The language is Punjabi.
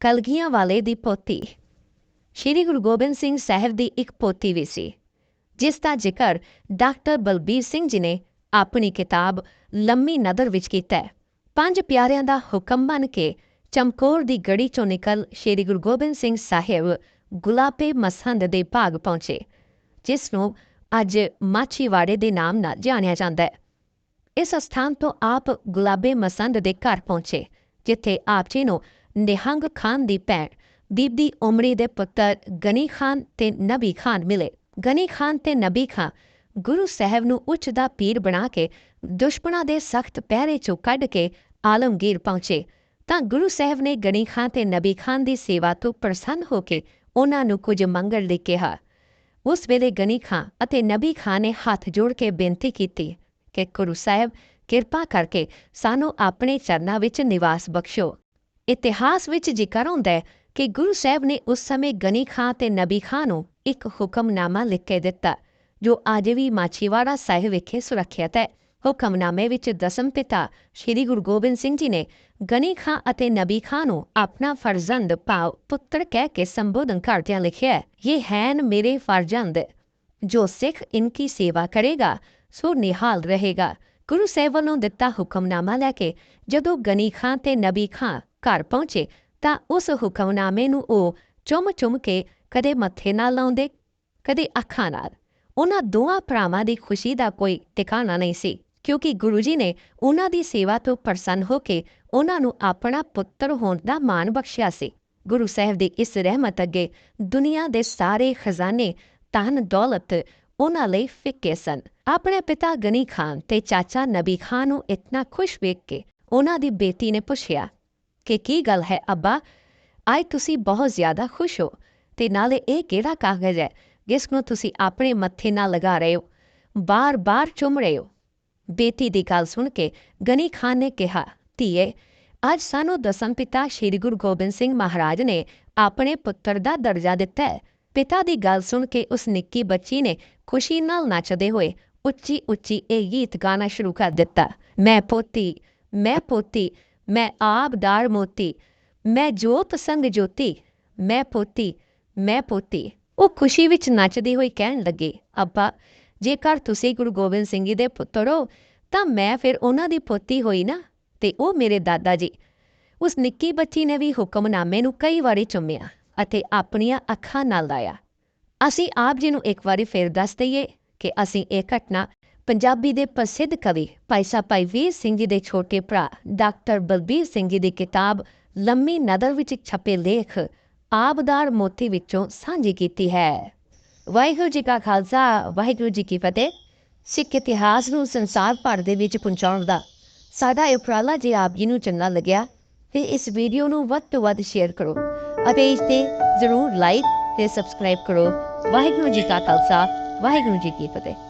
ਕਲਗੀਆਂ ਵਾਲੇ ਦੀ ਪੋਤੀ। ਸ਼੍ਰੀ ਗੁਰੂ ਗੋਬਿੰਦ ਸਿੰਘ ਸਾਹਿਬ ਦੀ ਇੱਕ ਪੋਤੀ ਵੀ ਸੀ, ਜਿਸ ਦਾ ਜ਼ਿਕਰ ਡਾਕਟਰ ਬਲਬੀਰ ਸਿੰਘ ਜੀ ਨੇ ਆਪਣੀ ਕਿਤਾਬ ਲੰਮੀ ਨਦਰ ਵਿੱਚ ਕੀਤਾ ਹੈ। ਪੰਜ ਪਿਆਰਿਆਂ ਦਾ ਹੁਕਮ ਮੰਨ ਕੇ ਚਮਕੌਰ ਦੀ ਗੜੀ ਚੋਂ ਨਿਕਲ ਸ਼੍ਰੀ ਗੁਰੂ ਗੋਬਿੰਦ ਸਿੰਘ ਸਾਹਿਬ ਗੁਲਾਬੇ ਮਸਹੰਦ ਦੇ ਭਾਗ ਪਹੁੰਚੇ, ਜਿਸ ਨੂੰ ਅੱਜ ਮਾਛੀਵਾੜੇ ਦੇ ਨਾਮ ਨਾਲ ਜਾਣਿਆ ਜਾਂਦਾ ਹੈ। ਇਸ ਸਥਾਨ ਤੋਂ ਆਪ ਗੁਲਾਬੇ ਮਸੰਦ ਦੇ ਘਰ ਪਹੁੰਚੇ, ਜਿੱਥੇ ਆਪ ਜੀ ਨੂੰ ਨਿਹੰਗ ਖਾਨ ਦੀ ਭੈਣ, ਬੀਬੀ ਉਮਰੀ ਦੇ ਪੁੱਤਰ ਗਨੀ ਖਾਨ ਤੇ ਨਬੀ ਖਾਨ ਮਿਲੇ। ਗਨੀ ਖਾਨ ਤੇ ਨਬੀ ਖਾਨ ਗੁਰੂ ਸਾਹਿਬ ਨੂੰ ਉੱਚ ਦਾ ਪੀਰ ਬਣਾ ਕੇ ਦੁਸ਼ਮਣਾਂ ਦੇ ਸਖਤ ਪਹਿਰੇ ਚੋਂ ਕੱਢ ਕੇ ਆਲਮਗੀਰ ਪਹੁੰਚੇ। ਤਾਂ ਗੁਰੂ ਸਾਹਿਬ ਨੇ ਗਨੀ ਖਾਨ ਤੇ ਨਬੀ ਖਾਨ ਦੀ ਸੇਵਾ ਤੋਂ ਪ੍ਰਸੰਨ ਹੋ ਕੇ ਉਹਨਾਂ ਨੂੰ ਕੁਝ ਮੰਗਣ ਲਈ ਕਿਹਾ। ਉਸ ਵੇਲੇ ਗਨੀ ਖਾਂ ਅਤੇ ਨਬੀ ਖਾਂ ਨੇ ਹੱਥ ਜੋੜ ਕੇ ਬੇਨਤੀ ਕੀਤੀ ਕਿ ਗੁਰੂ ਸਾਹਿਬ ਕਿਰਪਾ ਕਰਕੇ ਸਾਨੂੰ ਆਪਣੇ ਚਰਨਾਂ ਵਿੱਚ ਨਿਵਾਸ ਬਖਸ਼ੋ। ਇਤਿਹਾਸ ਵਿੱਚ ਜ਼ਿਕਰ ਹੁੰਦਾ ਹੈ ਕਿ ਗੁਰੂ ਸਾਹਿਬ ਨੇ ਉਸ ਸਮੇਂ ਗਨੀ ਖਾਂ ਤੇ ਨਬੀ ਖਾਂ ਨੂੰ ਇੱਕ ਹੁਕਮਨਾਮਾ ਲਿਖ ਕੇ ਦਿੱਤਾ, ਜੋ ਅੱਜ ਵੀ ਮਾਛੀਵਾੜਾ ਸਾਹਿਬ ਵਿਖੇ ਸੁਰੱਖਿਅਤ ਹੈ। ਹੁਕਮਨਾਮੇ ਵਿੱਚ ਦਸਮ ਪਿਤਾ ਸ਼੍ਰੀ ਗੁਰੂ ਗੋਬਿੰਦ ਸਿੰਘ ਜੀ ਨੇ ਗਨੀ ਖਾਂ ਅਤੇ ਨਬੀ ਖਾਂ ਨੂੰ ਆਪਣਾ ਫਰਜ਼ੰਦ ਭਾਵ ਪੁੱਤਰ ਕਹਿ ਕੇ ਸੰਬੋਧਨ ਕਰਦਿਆਂ ਲਿਖਿਆ ਹੈ ਇਹ ਹੈਨ ਮੇਰੇ ਫਰਜ਼ੰਦ, ਜੋ ਸਿੱਖ ਇਨਕੀ ਸੇਵਾ ਕਰੇਗਾ, ਸੋ ਨਿਹਾਲ ਰਹੇਗਾ। ਗੁਰੂ ਸਾਹਿਬ ਵੱਲੋਂ ਦਿੱਤਾ ਹੁਕਮਨਾਮਾ ਲੈ ਕੇ ਜਦੋਂ ਗਨੀ ਖਾਂ ਤੇ ਨਬੀ ਖਾਂ ਘਰ ਪਹੁੰਚੇ ਤਾਂ ਉਸ ਹੁਕਮਨਾਮੇ ਨੂੰ ਉਹ ਚੁੰਮ-ਚੁੰਮ ਕੇ ਕਦੇ ਮੱਥੇ ਨਾਲ ਲਾਉਂਦੇ, ਕਦੇ ਅੱਖਾਂ ਨਾਲ। ਉਹਨਾਂ ਦੋਹਾਂ ਭਰਾਵਾਂ ਦੀ ਖੁਸ਼ੀ ਦਾ ਕੋਈ ਟਿਕਾਣਾ ਨਹੀਂ ਸੀ, ਕਿਉਂਕਿ ਗੁਰੂ ਜੀ ਨੇ ਉਹਨਾਂ ਦੀ ਸੇਵਾ ਤੋਂ ਪ੍ਰਸੰਨ ਹੋ ਕੇ ਉਹਨਾਂ ਨੂੰ ਆਪਣਾ ਪੁੱਤਰ ਹੋਣ ਦਾ ਮਾਣ ਬਖਸ਼ਿਆ ਸੀ। ਗੁਰੂ ਸਾਹਿਬ ਦੀ ਇਸ ਰਹਿਮਤ ਅੱਗੇ ਦੁਨੀਆ ਦੇ ਸਾਰੇ ਖਜ਼ਾਨੇ ਧਨ ਦੌਲਤ ਉਹਨਾਂ ਲਈ ਫਿੱਕੇ ਸਨ। ਆਪਣੇ ਪਿਤਾ ਗਨੀ ਖਾਨ ਤੇ ਚਾਚਾ ਨਬੀ ਖਾਨ ਨੂੰ ਇਤਨਾ ਖੁਸ਼ ਵੇਖ ਕੇ ਉਹਨਾਂ ਦੀ ਬੇਟੀ ਨੇ ਪੁੱਛਿਆ ਕਿ ਕੀ ਗੱਲ ਹੈ, ਅੱਬਾ? ਅੱਜ ਤੁਸੀਂ ਬਹੁਤ ਜ਼ਿਆਦਾ ਖੁਸ਼ ਹੋ, ਤੇ ਨਾਲੇ ਇਹ ਕਿਹੜਾ ਕਾਗਜ਼ ਹੈ, ਜਿਸ ਨੂੰ ਤੁਸੀਂ ਆਪਣੇ ਮੱਥੇ ਨਾਲ ਲਗਾ ਰਹੇ ਹੋ? ਬਾਰ-ਬਾਰ ਚੁੰਮ ਰਹੇ ਹੋ? ਬੇਟੀ ਦੀ ਗੱਲ ਸੁਣ ਕੇ ਗਨੀ ਖਾਨ ਨੇ ਕਿਹਾ, ਧੀਏ, ਅੱਜ ਸਾਨੂੰ ਦਸਮ ਪਿਤਾ ਸ਼੍ਰੀ ਗੁਰੂ ਗੋਬਿੰਦ ਸਿੰਘ ਮਹਾਰਾਜ ਨੇ ਆਪਣੇ ਪੁੱਤਰ ਦਾ ਦਰਜਾ ਦਿੱਤਾ ਹੈ। ਪਿਤਾ ਦੀ ਗੱਲ ਸੁਣ ਕੇ ਉਸ ਨਿੱਕੀ ਬੱਚੀ ਨੇ ਖੁਸ਼ੀ ਨਾਲ ਨੱਚਦੇ ਹੋਏ ਉੱਚੀ ਉੱਚੀ ਇਹ ਗੀਤ ਗਾਣਾ ਸ਼ੁਰੂ ਕਰ ਦਿੱਤਾ। ਮੈਂ ਪੋਤੀ ਮੈਂ ਪੋਤੀ ਮੈਂ ਆਪ ਦਾਰ ਮੋਤੀ, ਮੈਂ ਜੋਤ ਸੰਗ ਜੋਤੀ, ਮੈਂ ਪੋਤੀ ਮੈਂ ਪੋਤੀ। ਉਹ ਖੁਸ਼ੀ ਵਿੱਚ ਨੱਚਦੀ ਹੋਈ ਕਹਿਣ ਲੱਗੇ, ਅੱਬਾ, ਜੇਕਰ ਤੁਸੀਂ ਗੁਰੂ ਗੋਬਿੰਦ ਸਿੰਘ ਜੀ ਦੇ ਪੁੱਤਰ ਹੋ, ਤਾਂ ਮੈਂ ਫਿਰ ਉਹਨਾਂ ਦੀ ਪੋਤੀ ਹੋਈ ਨਾ? ਤੇ ਉਹ ਮੇਰੇ ਦਾਦਾ ਜੀ। ਉਸ ਨਿੱਕੀ ਬੱਚੀ ਨੇ ਵੀ ਹੁਕਮਨਾਮੇ ਨੂੰ ਕਈ ਵਾਰੀ ਚੁੰਮਿਆ ਅਤੇ ਆਪਣੀਆਂ ਅੱਖਾਂ ਨਾਲ ਲਾਇਆ। ਅਸੀਂ ਆਪ ਜੀ ਨੂੰ ਇੱਕ ਵਾਰੀ ਫੇਰ ਦੱਸ ਦਈਏ ਕਿ ਅਸੀਂ ਇਹ ਘਟਨਾ ਪੰਜਾਬੀ ਦੇ ਪ੍ਰਸਿੱਧ ਕਵੀ ਭਾਈ ਸਾਹਿਬ ਭਾਈ ਵੀਰ ਸਿੰਘ ਜੀ ਦੇ ਛੋਟੇ ਭਰਾ ਡਾਕਟਰ ਬਲਬੀਰ ਸਿੰਘ ਜੀ ਦੀ ਕਿਤਾਬ ਲੰਮੀ ਨਦਰ ਵਿੱਚ ਛਪੇ ਲੇਖ ਆਬਦਾਰ ਮੋਤੀ ਵਿੱਚੋਂ ਸਾਂਝੀ ਕੀਤੀ ਹੈ। ਵਾਹਿਗੁਰੂ ਜੀ ਕਾ ਖਾਲਸਾ, ਵਾਹਿਗੁਰੂ ਜੀ ਕੀ ਫਤਿਹ। ਸਿੱਖ ਇਤਿਹਾਸ ਨੂੰ ਸੰਸਾਰ ਭਰ ਦੇ ਵਿੱਚ ਪਹੁੰਚਾਉਣ ਦਾ ਸਾਡਾ ਇਹ ਉਪਰਾਲਾ ਜੇ ਆਪ ਜੀ ਨੂੰ ਚੰਗਾ ਲੱਗਿਆ, ਤੇ ਇਸ ਵੀਡੀਓ ਨੂੰ ਵੱਧ ਤੋਂ ਵੱਧ ਸ਼ੇਅਰ ਕਰੋ ਅਤੇ ਇਸ ਤੇ ਜ਼ਰੂਰ ਲਾਈਕ ਤੇ ਸਬਸਕ੍ਰਾਈਬ ਕਰੋ। ਵਾਹਿਗੁਰੂ ਜੀ ਕਾ ਖਾਲਸਾ, ਵਾਹਿਗੁਰੂ ਜੀ ਕੀ ਫਤਿਹ।